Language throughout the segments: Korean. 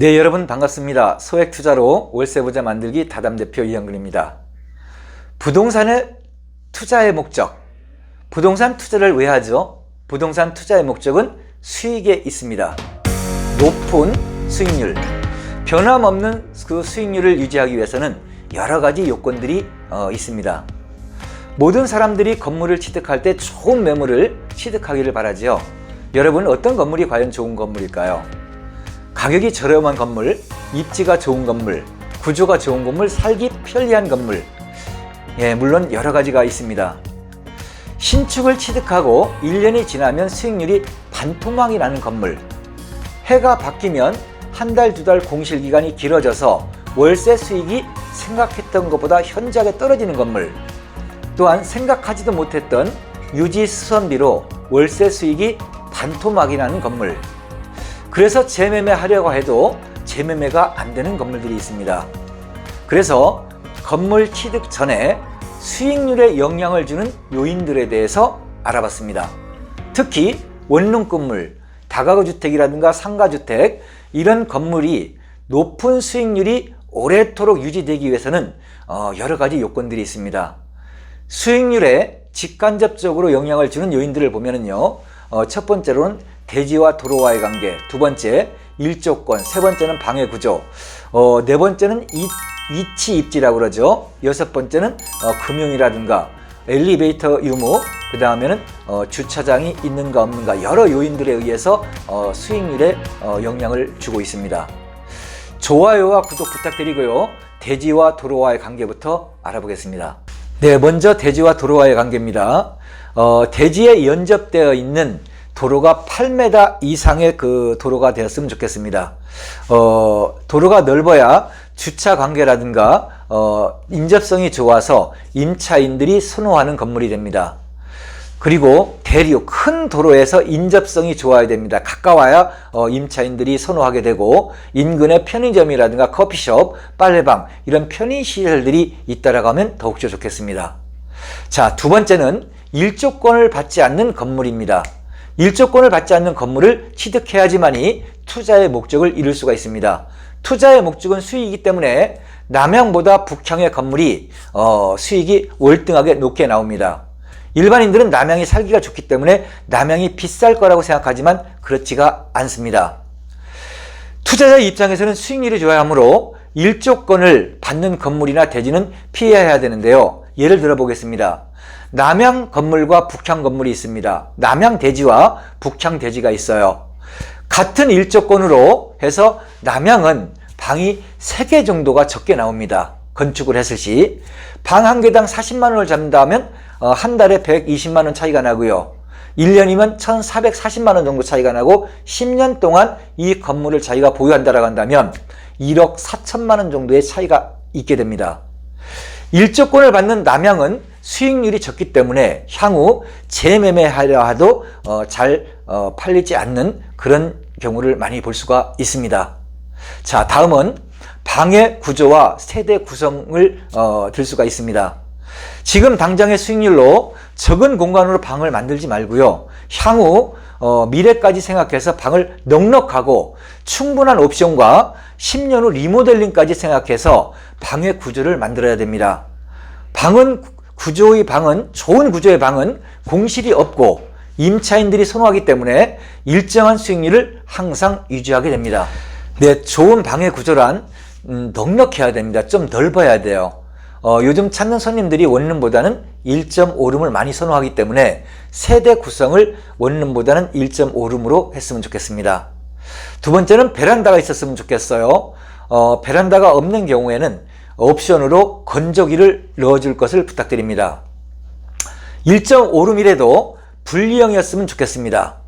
네, 여러분 반갑습니다. 소액 투자로 월세 부자 만들기 다담 대표 이영근입니다. 부동산의 투자의 목적. 부동산 투자를 왜 하죠? 부동산 투자의 목적은 수익에 있습니다. 높은 수익률. 변함없는 그 수익률을 유지하기 위해서는 여러 가지 요건들이 어, 있습니다. 모든 사람들이 건물을 취득할 때 좋은 매물을 취득하기를 바라지요. 여러분 어떤 건물이 과연 좋은 건물일까요? 가격이 저렴한 건물, 입지가 좋은 건물, 구조가 좋은 건물, 살기 편리한 건물. 예, 물론 여러 가지가 있습니다. 신축을 취득하고 1년이 지나면 수익률이 반토막이 나는 건물. 해가 바뀌면 한 달, 두 달 공실 기간이 길어져서 월세 수익이 생각했던 것보다 현저하게 떨어지는 건물. 또한 생각하지도 못했던 유지 수선비로 월세 수익이 반토막이 나는 건물. 그래서 재매매 하려고 해도 재매매가 안 되는 건물들이 있습니다. 그래서 건물 취득 전에 수익률에 영향을 주는 요인들에 대해서 알아봤습니다. 특히 원룸 건물, 다가구 주택이라든가 상가 주택 이런 건물이 높은 수익률이 오래도록 유지되기 위해서는 어, 여러 가지 요건들이 있습니다. 수익률에 직간접적으로 영향을 주는 요인들을 보면은요, 어, 첫 번째로는 대지와 도로와의 관계, 두 번째 일조권, 세 번째는 방해 구조, 어, 네 번째는 이, 위치 입지라고 그러죠. 여섯 번째는 어, 금융이라든가 엘리베이터 유무, 그 다음에는 어, 주차장이 있는가 없는가 여러 요인들에 의해서 어, 수익률에 어, 영향을 주고 있습니다. 좋아요와 구독 부탁드리고요. 대지와 도로와의 관계부터 알아보겠습니다. 네, 먼저 대지와 도로와의 관계입니다. 어, 대지에 연접되어 있는 도로가 8m 이상의 그 도로가 되었으면 좋겠습니다. 어, 도로가 넓어야 주차 관계라든가 어, 인접성이 좋아서 임차인들이 선호하는 건물이 됩니다. 그리고 대류 큰 도로에서 인접성이 좋아야 됩니다. 가까워야 어, 임차인들이 선호하게 되고 인근에 편의점이라든가 커피숍, 빨래방 이런 편의 시설들이 있다라고 하면 더욱더 좋겠습니다. 자, 두 번째는 일조권을 받지 않는 건물입니다. 일조권을 받지 않는 건물을 취득해야지만이 투자의 목적을 이룰 수가 있습니다. 투자의 목적은 수익이기 때문에 남향보다 북향의 건물이 어, 수익이 월등하게 높게 나옵니다. 일반인들은 남양이 살기가 좋기 때문에 남양이 비쌀 거라고 생각하지만 그렇지가 않습니다. 투자자 입장에서는 수익률이 좋아야 하므로 일조권을 받는 건물이나 대지는 피해야 되는데요. 예를 들어 보겠습니다. 남양 건물과 북향 건물이 있습니다. 남양 대지와 북향 대지가 있어요. 같은 일조권으로 해서 남양은 방이 3개 정도가 적게 나옵니다. 건축을 했을 시. 방 한 개당 40만 원을 잡는다면 어, 한 달에 120만 원 차이가 나고요. 1년이면 1,440만 원 정도 차이가 나고 10년 동안 이 건물을 자기가 보유한다라고 한다면 1억 4천만 원 정도의 차이가 있게 됩니다. 일조권을 받는 남양은 수익률이 적기 때문에 향후 재매매하려 해도 어, 잘 어, 팔리지 않는 그런 경우를 많이 볼 수가 있습니다. 자, 다음은 방의 구조와 세대 구성을 어, 들 수가 있습니다. 지금 당장의 수익률로 적은 공간으로 방을 만들지 말고요. 향후 어, 미래까지 생각해서 방을 넉넉하고 충분한 옵션과 10년 후 리모델링까지 생각해서 방의 구조를 만들어야 됩니다. 방은 구조의 방은 좋은 구조의 방은 공실이 없고 임차인들이 선호하기 때문에 일정한 수익률을 항상 유지하게 됩니다. 네, 좋은 방의 구조란 음, 넉넉해야 됩니다. 좀 넓어야 돼요. 어, 요즘 찾는 손님들이 원룸보다는 1.5룸을 많이 선호하기 때문에 세대 구성을 원룸보다는 1.5룸으로 했으면 좋겠습니다. 두 번째는 베란다가 있었으면 좋겠어요. 어, 베란다가 없는 경우에는 옵션으로 건조기를 넣어줄 것을 부탁드립니다. 1.5룸이라도 분리형이었으면 좋겠습니다.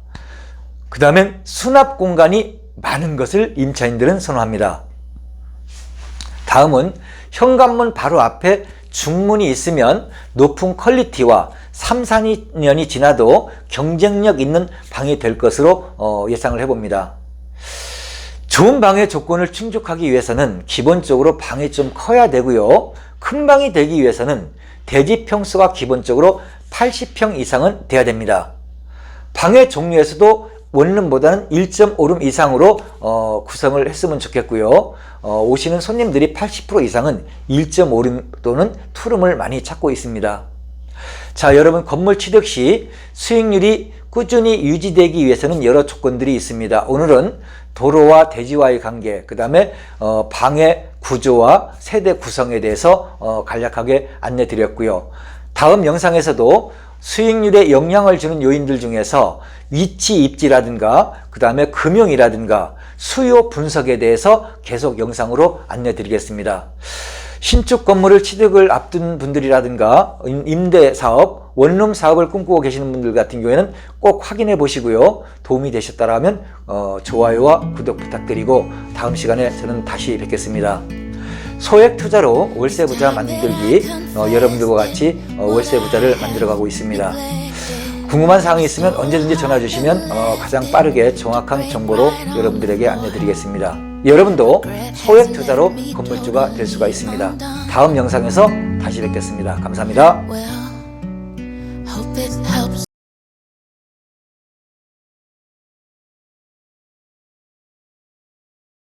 그 다음엔 수납 공간이 많은 것을 임차인들은 선호합니다. 다음은 현관문 바로 앞에 중문이 있으면 높은 퀄리티와 3, 4년이 지나도 경쟁력 있는 방이 될 것으로 어, 예상을 해봅니다. 좋은 방의 조건을 충족하기 위해서는 기본적으로 방이 좀 커야 되고요. 큰 방이 되기 위해서는 대지 평수가 기본적으로 80평 이상은 돼야 됩니다. 방의 종류에서도 원룸보다는 1.5룸 이상으로 어, 구성을 했으면 좋겠고요. 어, 오시는 손님들이 80% 이상은 1.5룸 또는 투룸을 많이 찾고 있습니다. 자, 여러분 건물 취득 시 수익률이 꾸준히 유지되기 위해서는 여러 조건들이 있습니다. 오늘은 도로와 대지와의 관계, 그 다음에 어, 방의 구조와 세대 구성에 대해서 어, 간략하게 안내 드렸고요. 다음 영상에서도 수익률에 영향을 주는 요인들 중에서 위치 입지라든가 그 다음에 금융이라든가 수요 분석에 대해서 계속 영상으로 안내 드리겠습니다. 신축 건물을 취득을 앞둔 분들이라든가 임- 임대 사업, 원룸 사업을 꿈꾸고 계시는 분들 같은 경우에는 꼭 확인해 보시고요. 도움이 되셨다라면 어, 좋아요와 구독 부탁드리고 다음 시간에 저는 다시 뵙겠습니다. 소액 투자로 월세 부자 만들기 어, 여러분들과 같이 어, 월세 부자를 만들어가고 있습니다. 궁금한 사항이 있으면 언제든지 전화 주시면 어, 가장 빠르게 정확한 정보로 여러분들에게 안내드리겠습니다. 여러분도 소액 투자로 건물주가 될 수가 있습니다. 다음 영상에서 다시 뵙겠습니다. 감사합니다.